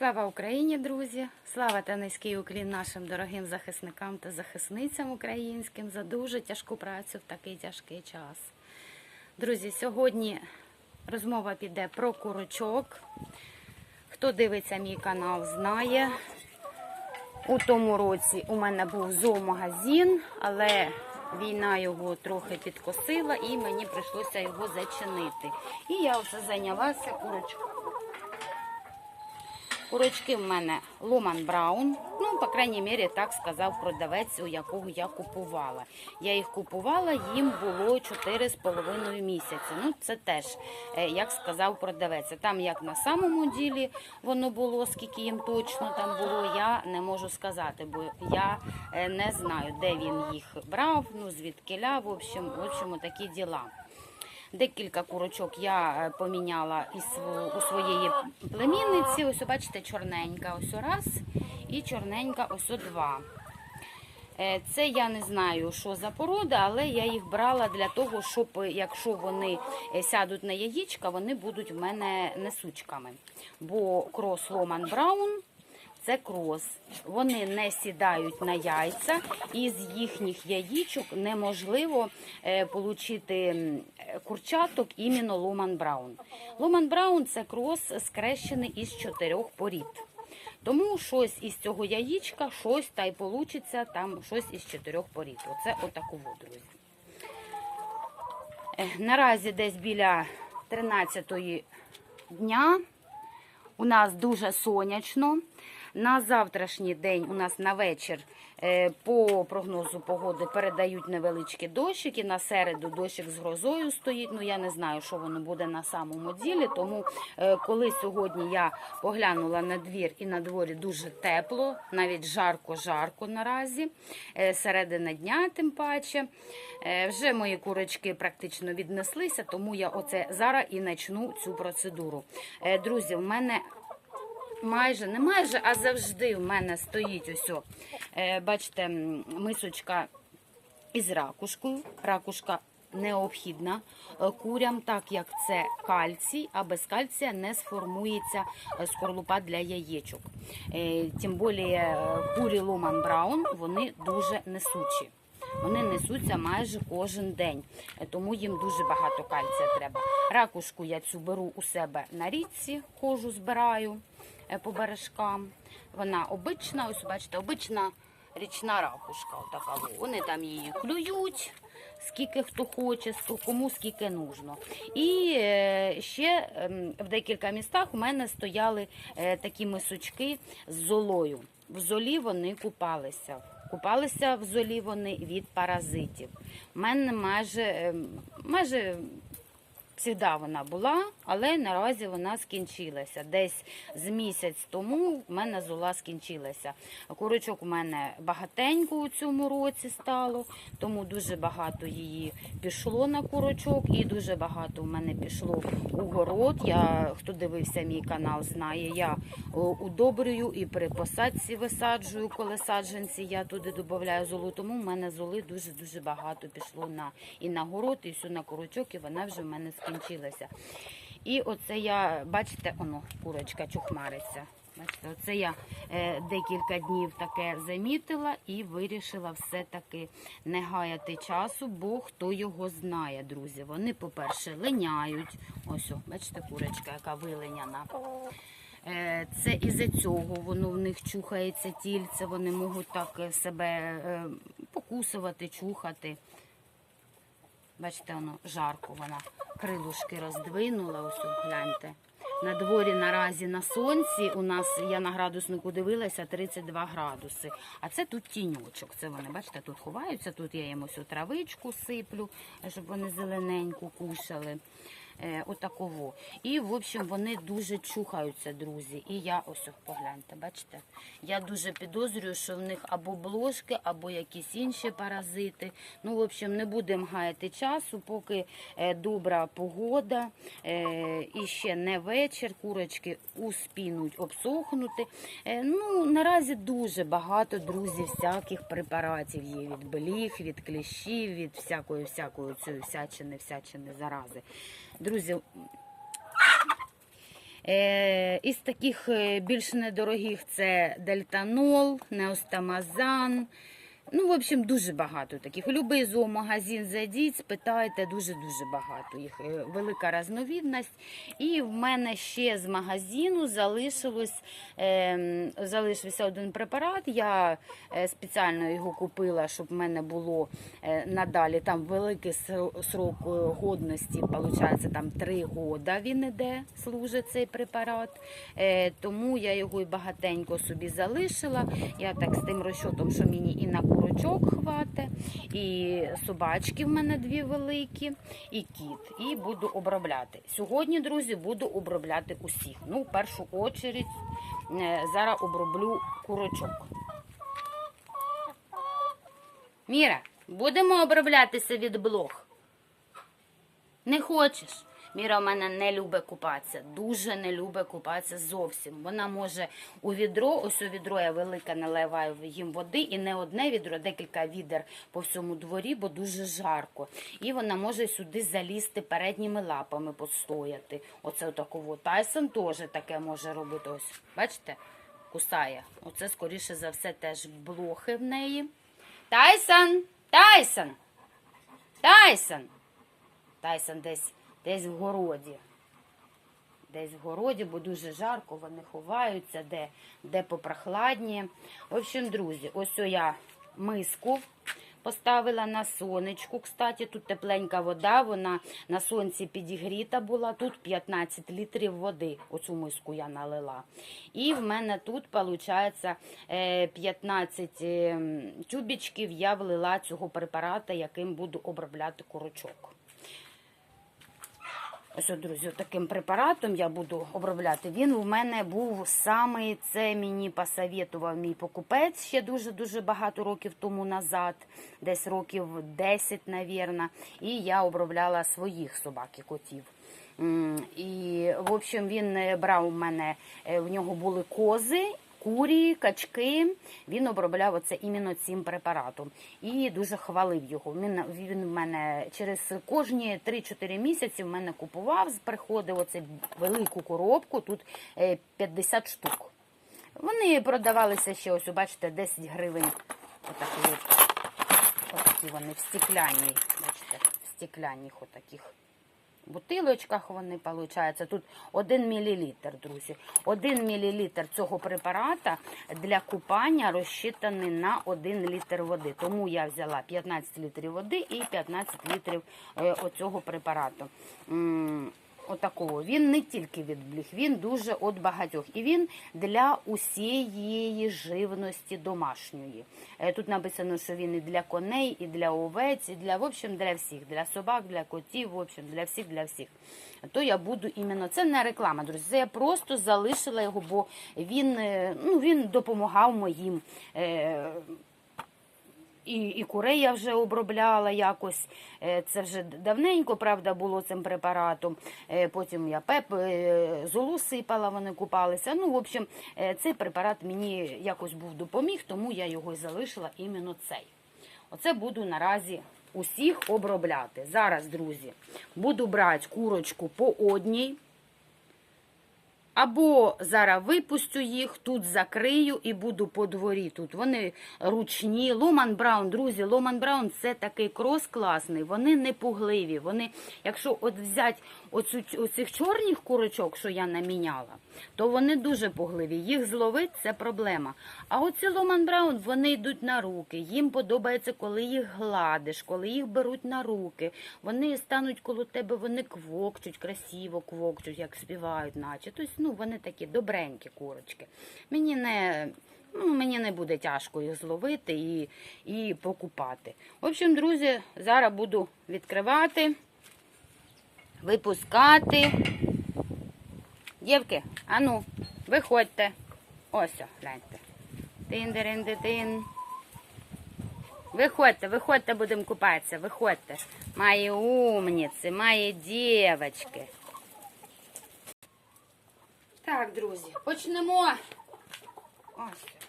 Слава Україні, друзі! Слава та низький уклін нашим дорогим захисникам та захисницям українським за дуже тяжку працю в такий тяжкий час. Друзі, сьогодні розмова піде про курочок. Хто дивиться мій канал, знає. У тому році у мене був зоомагазин, але війна його трохи підкосила і мені прийшлося його зачинити. І я все зайнялася курочкою. Курочки в мене Ломан Браун. Ну, по крайній мірі, так сказав продавець, у якого я купувала. Я їх купувала, їм було 4,5 місяці. Ну, це теж, е, як сказав продавець. Там як на самому ділі воно було, скільки їм точно там було, я не можу сказати, бо я е, не знаю, де він їх брав, ну звідкиля, в общем, в общем, такі діла. Декілька курочок я е, поміняла із у своєї племінниці. Ось бачите, чорненька ось раз і чорненька ось два. Е, Це я не знаю, що за порода, але я їх брала для того, щоб якщо вони е, сядуть на яєчка, вони будуть в мене несучками. Бо крос Ломан Браун це крос. Вони не сідають на яйця, і з їхніх яєчок неможливо е, отримати курчаток іменно Ломан Браун. Ломан Браун це крос скрещений із чотирьох порід. Тому щось із цього яєчка, щось та й получиться там щось із чотирьох порід. Оце отаку от, друзі. Е, Наразі десь біля 13 дня у нас дуже сонячно. На завтрашній день у нас на вечір е, по прогнозу погоди передають невеличкі дощики. На середу дощик з грозою стоїть. Ну я не знаю, що воно буде на самому ділі. Тому е, коли сьогодні я поглянула на двір і на дворі дуже тепло, навіть жарко-жарко наразі, е, середина дня, тим паче. Вже мої курочки практично віднеслися, тому я оце зараз і почну цю процедуру. Друзі, в мене майже, не майже, а завжди в мене стоїть ось, е, бачите, мисочка із ракушкою. Ракушка необхідна е, курям, так як це кальцій, а без кальція не сформується е, скорлупа для яєчок. Тим більше курі Ломан Браун, вони дуже несучі. Вони несуться майже кожен день, тому їм дуже багато кальція треба. Ракушку я цю беру у себе на річці, хожу, збираю по бережкам. Вона обична, ось бачите, обична річна ракушка. Отака. Вони там її клюють, скільки хто хоче, кому скільки нужно. І е, ще ем, в декілька містах у мене стояли е, такі мисочки з золою. В золі вони купалися. Купалися в золі вони від паразитів. У мене майже, ем, майже завжди вона була, але наразі вона скінчилася. Десь з місяць тому в мене зола скінчилася. Курочок у мене багатенько у цьому році стало, тому дуже багато її пішло на курочок і дуже багато в мене пішло у город. Я, хто дивився мій канал, знає, я удобрюю і при посадці висаджую, коли саджанці я туди додаю золу. Тому в мене золи дуже-дуже багато пішло на і на город, і все на курочок, і вона вже в мене скінчилася. І оце я, бачите, воно, курочка чухмариться. Бачите, оце я е, декілька днів таке замітила і вирішила все-таки не гаяти часу, бо хто його знає, друзі. Вони, по-перше, линяють. Ось, о, бачите, курочка, яка вилиняна. Е, Це із-за цього воно в них чухається тільце, вони можуть так е, себе е, покусувати, чухати. Бачите, воно жарко, вона крилушки роздвинула, ось гляньте. На дворі наразі на сонці у нас, я на градуснику дивилася, 32 градуси. А це тут тіньочок. Це вони, бачите, тут ховаються, тут я їм ось травичку сиплю, щоб вони зелененьку кушали. Е, отаково. І, в общем, вони дуже чухаються, друзі. І я ось погляньте, бачите? Я дуже підозрюю, що в них або блошки, або якісь інші паразити. Ну, в общем, не будемо гаяти часу, поки е, добра погода. Е, і ще не вечір, курочки успінуть обсохнути. Е, ну, наразі дуже багато, друзі, всяких препаратів є від беліг, від кліщів, від всякої всякої цієї всячини, всячини зарази. Друзі, Е, із таких е, більш недорогих це дельтанол, неостамазан. Ну, в общем, дуже багато таких. Любий зоомагазин зайдіть, спитайте, дуже-дуже багато їх. Е, Велика разновідність. І в мене ще з магазину залишилось, е, залишився один препарат. Я е, спеціально його купила, щоб в мене було е, надалі там великий срок годності, виходить, там 3 года він іде, служить цей препарат. Тому я його і багатенько собі залишила. Я так з тим розчотом, що мені і на курочок хватить, і собачки в мене дві великі, і кіт. І буду обробляти. Сьогодні, друзі, буду обробляти усіх. Ну, в першу очередь, е, зараз оброблю курочок. Міра, будемо оброблятися від блох. Не хочеш? Міра в мене не любить купатися, дуже не любить купатися зовсім. Вона може у відро, ось у відро я велике наливаю їм води, і не одне відро, декілька відер по всьому дворі, бо дуже жарко. І вона може сюди залізти передніми лапами, постояти. Оце отаково. Тайсон теж таке може робити. Ось, бачите, кусає. Оце, скоріше за все, теж блохи в неї. Тайсон! Тайсон! Тайсон! Тайсон десь, десь в городі. Десь в городі, бо дуже жарко, вони ховаються, де, де попрохладніє. В общем, друзі, ось я миску поставила на сонечку. Кстати, тут тепленька вода, вона на сонці підігріта була. Тут 15 літрів води. Оцю миску я налила. І в мене тут, виходить, 15 е, тюбічків я влила цього препарата, яким буду обробляти курочок. Ось, друзі, таким препаратом я буду обробляти. Він у мене був самий, це мені посоветував мій покупець ще дуже-дуже багато років тому назад, десь років 10, навірно. І я обробляла своїх собак і котів. І, в общем, він е, брав у мене, е, в нього були кози. Курі, качки, він обробляв оце іменно цим препаратом і дуже хвалив його. Він, він в мене через кожні 3-4 місяці в мене купував, приходив оце велику коробку, тут е, 50 штук. Вони продавалися ще, ось, бачите, 10 гривень. Отакі, отакі вони в стеклянній, бачите, в стеклянних отаких бутилочках вони получаються. Тут 1 мл, друзі. 1 мл цього препарата для купання розчитаний на 1 літр води. Тому я взяла 15 літрів води і 15 літрів е, оцього препарату. Отакого. Він не тільки від бліх, він дуже от багатьох. І він для усієї живності домашньої. Е, Тут написано, що він і для коней, і для овець, і для, в общем, для всіх, для собак, для котів, в общем, для всіх, для всіх. То я буду іменно, це не реклама, друзі. Це я просто залишила його, бо він, е, ну, він допомагав моїм. Е, і, і курей я вже обробляла якось. Е, Це вже давненько, правда, було цим препаратом. Е, Потім я пеп, е, золу сипала, вони купалися. Ну, в общем, цей препарат мені якось був допоміг, тому я його і залишила іменно цей. Оце буду наразі усіх обробляти. Зараз, друзі, буду брати курочку по одній. Або зараз випустю їх, тут закрию і буду по дворі. Тут вони ручні. Ломан Браун, друзі, Ломан Браун це такий крос класний. Вони не пугливі. Вони, якщо от взяти оцю, оцих чорних курочок, що я наміняла, то вони дуже пугливі. Їх зловити це проблема. А оці Ломан Браун вони йдуть на руки. Їм подобається, коли їх гладиш, коли їх беруть на руки. Вони стануть коло тебе, вони квокчуть, красиво квокчуть, як співають, наче. Тобто, ну, вони такі добренькі курочки. Мені не. Ну, мені не буде тяжко їх зловити і, і покупати. В общем, друзі, зараз буду відкривати, випускати. Дівки, ану, виходьте. Ось, гляньте. тин дирин тин Виходьте, виходьте, будемо купатися, виходьте. Мої умниці, мої дівчатки. Так, друзі, почнемо. Ось.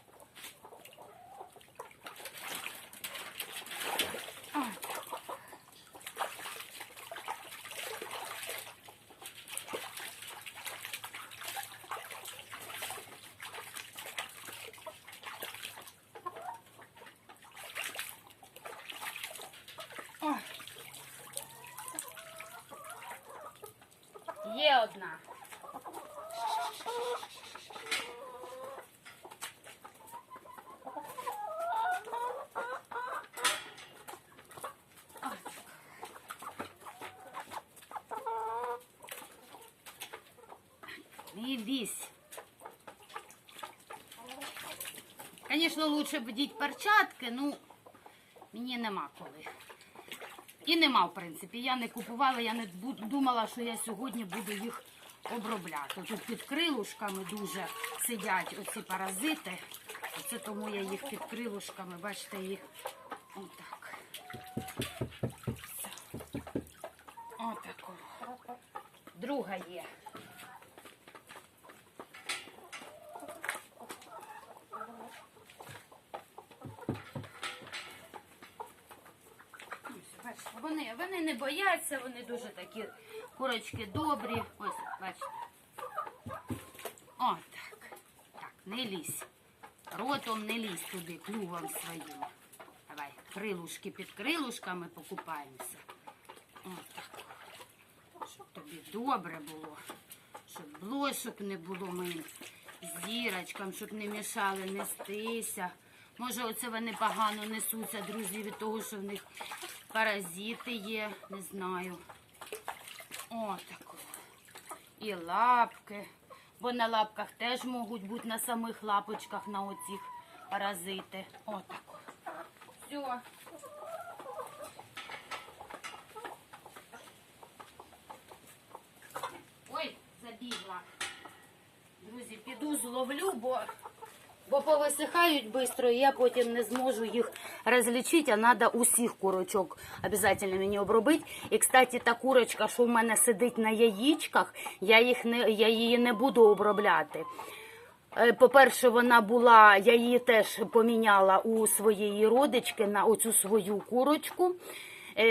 Ще одна. Звісно, лучше б діть перчатки, ну мені нема коли. І нема, в принципі. Я не купувала, я не думала, що я сьогодні буду їх обробляти. Тут під крилушками дуже сидять оці паразити. Оце тому я їх під крилушками, бачите, їх отак. Отак. Друга є. Ось, бачите, Вони, вони не бояться, вони дуже такі курочки добрі. Ось, бачите. О, так. Так, не лізь. Ротом не лізь туди, клювом своїм. Давай, крилушки під крилушками покупаємося. О, так. Щоб тобі добре було. Щоб блошок не було моїм зірочкам, щоб не мішали нестися. Може, оце вони погано несуться, друзі, від того, що в них паразити є, не знаю. О, тако. І лапки. Бо на лапках теж можуть бути на самих лапочках на оцих паразити. О, тако. Все. Ой, забігла. Друзі, піду зловлю, бо, бо повисихають швидко, і я потім не зможу їх розлічити, а треба усіх курочок обов'язково мені обробити. І, кстати, та курочка, що в мене сидить на яєчках, я, їх не, я її не буду обробляти. Е, По-перше, вона була, я її теж поміняла у своєї родички на оцю свою курочку. Е,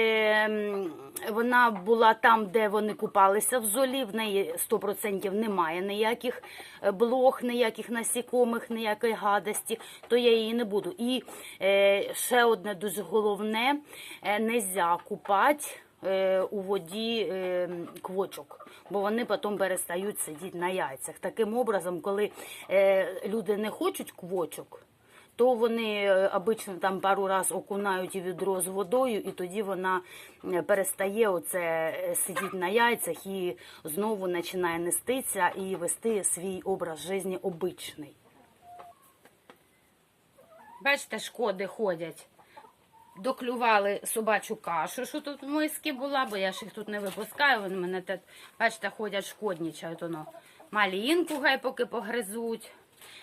м, Вона була там, де вони купалися в золі. В неї 100% немає ніяких е, блох, ніяких насікомих, ніякої гадості, то я її не буду. І е, ще одне дуже головне: е, нельзя купати е, у воді квочок, бо вони потім перестають сидіти на яйцях. Таким образом, коли люди не хочуть квочок, то вони е, обично там пару раз окунають відро з водою, і тоді вона е, перестає оце е, сидіти на яйцях і знову починає нестися і вести свій образ життя обичний. Бачите, шкоди ходять. Доклювали собачу кашу, що тут в миски була, бо я ж їх тут не випускаю. Вони мене бачите, ходять шкоднічають. Воно. Малінку гай поки погризуть.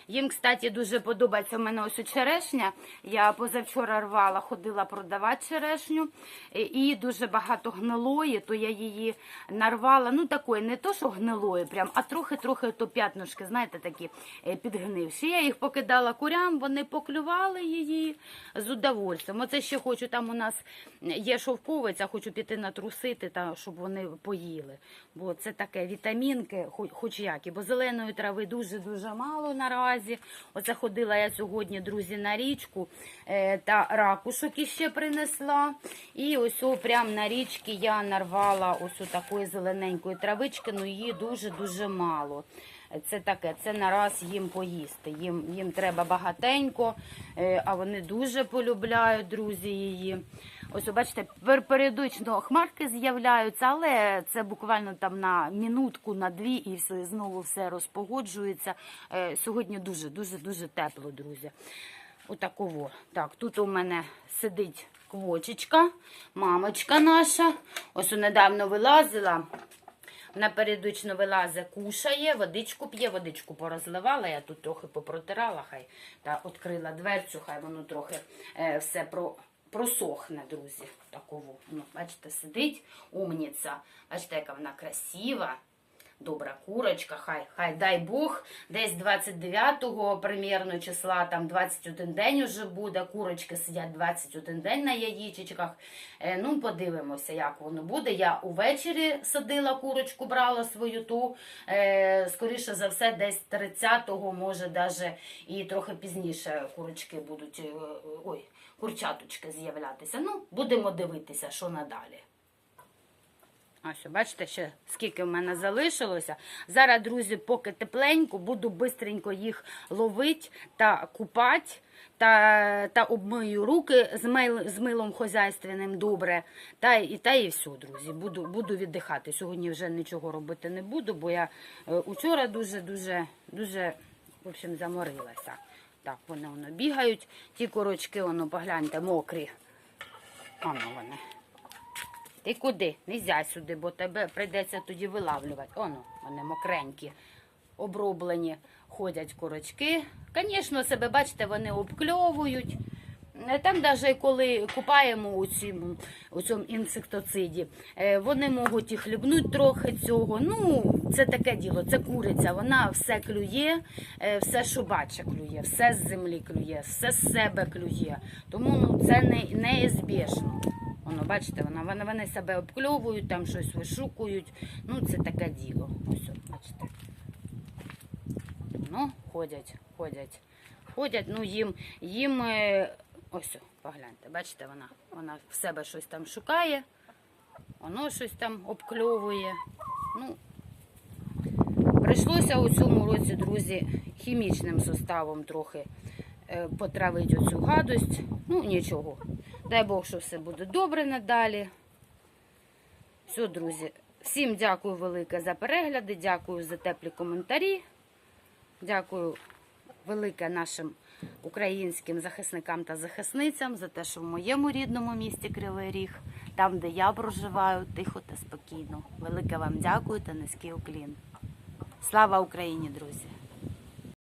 Їм, кстати, дуже подобається в мене ось черешня. Я позавчора рвала, ходила продавати черешню. І- дуже багато гнилої, то я її нарвала. Ну, такої, не то, що гнилої, прям, а трохи-трохи то п'ятнушки, знаєте, такі е, підгнивші. Я їх покидала курям, вони поклювали її з удовольствием. Оце ще хочу, там у нас є шовковиця, хочу піти натрусити, та, щоб вони поїли. Бо це таке вітамінки, хоч, хоч які. Бо зеленої трави дуже-дуже мало наразі. Оце ходила я сьогодні, друзі, на річку е, та ракушок іще принесла. І ось прямо на річці я нарвала ось такої зелененької травички, ну її дуже-дуже мало. Це таке, це нараз їм поїсти. Їм, їм треба багатенько, е, а вони дуже полюбляють, друзі, її. Ось, бачите, періодично хмарки з'являються, але це буквально там на минутку, на дві, і все, знову все розпогоджується. Е, Сьогодні дуже, дуже, дуже тепло, друзі. Отаково. Так, тут у мене сидить квочечка, мамочка наша. Ось недавно вилазила. Вона вилазе, кушає, водичку п'є, водичку порозливала, я тут трохи попротирала, хай та відкрила дверцю, хай воно трохи е, все про, просохне, друзі. Таково. Ну, бачите, сидить умніця. Бачите, яка вона красива. Добра курочка, хай, хай дай Бог, десь 29-го примірно числа, там 21 день уже буде, курочки сидять 21 день на яєчечках. Е, ну, подивимося, як воно буде. Я увечері садила курочку, брала свою ту, е, скоріше за все, десь 30-го, може, даже і трохи пізніше курочки будуть, е, ой, курчаточки з'являтися. Ну, будемо дивитися, що надалі. Ось, бачите, ще скільки в мене залишилося. Зараз, друзі, поки тепленько, буду бистренько їх ловити та купати. Та, та обмию руки з, мил, з милом хозяйственним добре. Та, і, та і все, друзі. Буду, буду віддихати. Сьогодні вже нічого робити не буду, бо я е, учора дуже-дуже дуже, в общем, заморилася. Так, вони воно бігають. Ті корочки, воно, погляньте, мокрі. Воно вони. Ти куди? Нельзя сюди, бо тебе прийдеться тоді вилавлювати. Оно, вони мокренькі, оброблені, ходять курочки. Звісно, себе, бачите, вони обкльовують. Е, Там навіть коли купаємо у цьому, у цьому інсектоциді, е, вони можуть і хлібнуть трохи цього. Ну, це таке діло, це куриця. Вона все клює, е, все, що бачить, клює, все з землі клює, все з себе клює. Тому ну, це не, неізбіжно. Воно, бачите, вона, вони, себе обкльовують, там щось вишукують. Ну, це таке діло. Ось, бачите. Ну, ходять, ходять. Ходять, ну їм, їм е, ось, погляньте, бачите, вона, вона в себе щось там шукає, воно щось там обкльовує. Ну, прийшлося у цьому році, друзі, хімічним составом трохи е, потравити оцю гадость. Ну, нічого. Дай Бог, що все буде добре надалі. Все, друзі. Всім дякую велике за перегляди, дякую за теплі коментарі. Дякую велике нашим українським захисникам та захисницям за те, що в моєму рідному місті Кривий Ріг, там, де я проживаю, тихо та спокійно. Велике вам дякую та низький уклін. Слава Україні, друзі!